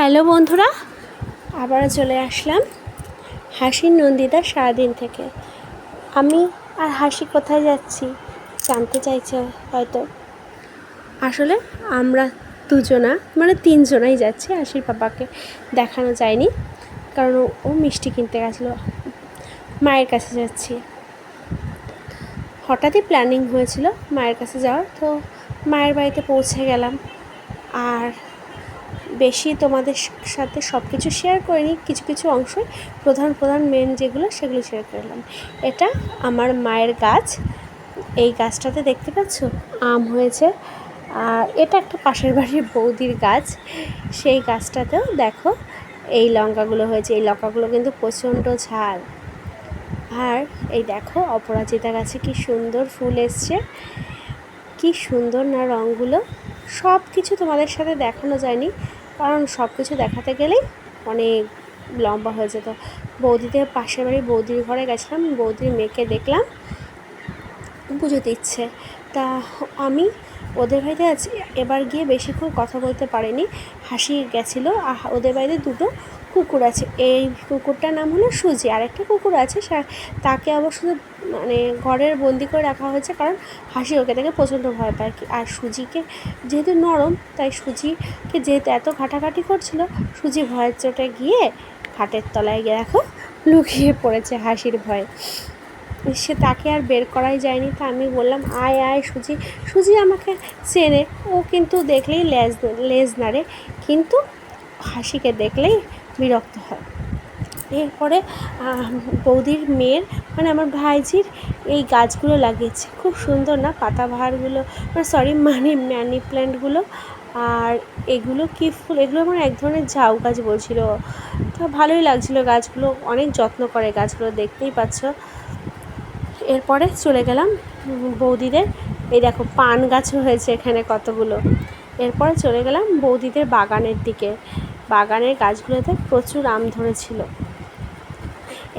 Hello বন্ধুরা, আবারও চলে আসলাম হাসির নন্দিতা সারাদিন থেকে। আমি আর হাসি কোথায় যাচ্ছি জানতে চাইছে হয়তো। আসলে আমরা দুজনা মানে তিনজনাই যাচ্ছি হাসির পাপাকে দেখানো যায়নি, কারণ ও মিষ্টি কিনতে গেছিল। মায়ের কাছে যাচ্ছি। হঠাৎই প্ল্যানিং হয়েছিল মায়ের কাছে যাওয়ার, তো মায়ের বাড়িতে পৌঁছে গেলাম। আর বেশি তোমাদের সাথে সব কিছু শেয়ার করিনি, কিছু কিছু অংশ প্রধান প্রধান মেন যেগুলো সেগুলো শেয়ার করলাম এটা আমার মায়ের গাছ। এই গাছটাতে দেখতে পাচ্ছ? আম হয়েছে। আর এটা একটা পাশের বাড়ির বৌদির গাছ। সেই গাছটাতেও দেখো এই লঙ্কাগুলো হয়েছে। এই লঙ্কাগুলো কিন্তু প্রচণ্ড ঝাল। আর এই দেখো অপরাজিতা গাছে কি সুন্দর ফুল এসছে। কি সুন্দর না রঙগুলো। সব কিছু তোমাদের সাথে দেখানো যায়নি। কারণ সব কিছু দেখাতে গেলেই অনেক লম্বা হয়ে যেত। বৌদিদের পাশের বাড়ি বৌদির ঘরে গেছিলাম, বৌদির মেয়েকে দেখলাম পুজো দিচ্ছে তা আমি ওদের বাড়িতে আছি এবার গিয়ে বেশিক্ষণ কথা বলতে পারিনি, হাসি গেছিল। আর ওদের বাড়িতে দুটো কুকুর আছে, এই কুকুরটার নাম হলো সুজি আর একটা কুকুর আছে তাকে অবশ্য মানে ঘরের বন্দি করে রাখা হয়েছে কারণ হাসি ওকে দেখে প্রচণ্ড ভয় পায় কি আর সুজিকে যেহেতু নরম, তাই সুজিকে যেহেতু এত ঘাটাঘাটি করছিল, সুজি ভয়ের চোটে গিয়ে খাটের তলায় গিয়ে দেখো লুকিয়ে পড়েছে হাসির ভয়ে। সে তাকে আর বের করাই যায়নি, তা আমি বললাম, আয় আয় সুজি সুজি আমাকে চেনে, ও কিন্তু দেখলেই লেজ লেজ নাড়ে, কিন্তু হাসিকে দেখলেই বিরক্ত হয়। এরপরে বৌদির মেয়ের মানে আমার ভাইজির এই গাছগুলো লাগিয়েছে। খুব সুন্দর না? পাতাবাহারগুলো সরি মানি ম্যানি প্ল্যান্টগুলো আর এগুলো কি ফুল? এগুলো আমার এক ধরনের ঝাউ গাছ বলছিল। তো ভালোই লাগছিল গাছগুলো। অনেক যত্ন করে গাছগুলো, দেখতেই পাচ্ছ। এরপরে চলে গেলাম বৌদিদের। এই দেখো, পান গাছও হয়েছে এখানে কতগুলো। এরপরে চলে গেলাম বৌদিদের বাগানের দিকে। বাগানের গাছগুলোতে প্রচুর আম ধরেছিল।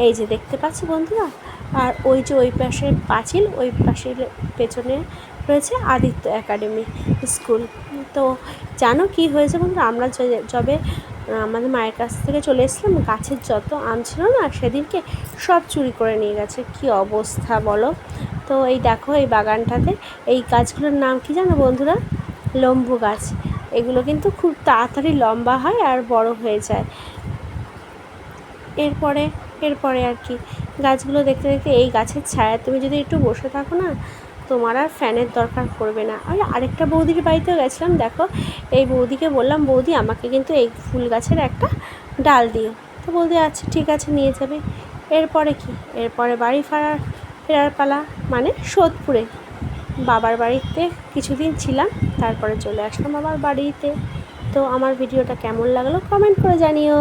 এই যে দেখতে পাচ্ছি বন্ধুরা? আর ওই যে ওই পাশের পাঁচিল, ওই পাশের পেছনে রয়েছে আদিত্য একাডেমি স্কুল। তো জানো কি হয়েছে বন্ধুরা? আমরা যবে, আমাদের মায়ের কাছ থেকে চলে এসেছিলাম, গাছের যত আম ছিল না, সেদিনকে সব চুরি করে নিয়ে গেছে। কি অবস্থা বলো? তো এই দেখো, এই বাগানটাতে এই গাছগুলোর নাম কি জানো বন্ধুরা? লম্বু গাছ। এগুলো কিন্তু খুব তাড়াতাড়ি লম্বা হয় আর বড় হয়ে যায়। এরপরে এরপরে আর কি। গাছগুলো দেখতে দেখতে এই গাছের ছায়া, তুমি যদি একটু বসে থাকো না, তোমার আর ফ্যানের দরকার পড়বে না। আর আরেকটা বৌদির বাড়িতেও গেছিলাম, দেখো, এই বৌদিকে বললাম, বৌদি, আমাকে কিন্তু এই ফুল গাছের একটা ডাল দিও। তো বৌদি আচ্ছা ঠিক আছে, নিয়ে যাবে। এরপরে কি? এরপরে বাড়ি ফেরার ফেরার পালা মানে সোদপুরে। বাবার বাড়িতে কিছুদিন ছিলাম, তারপরে চলে আসলাম আবার বাড়িতে। তো আমার ভিডিওটা কেমন লাগল কমেন্ট করে জানিও।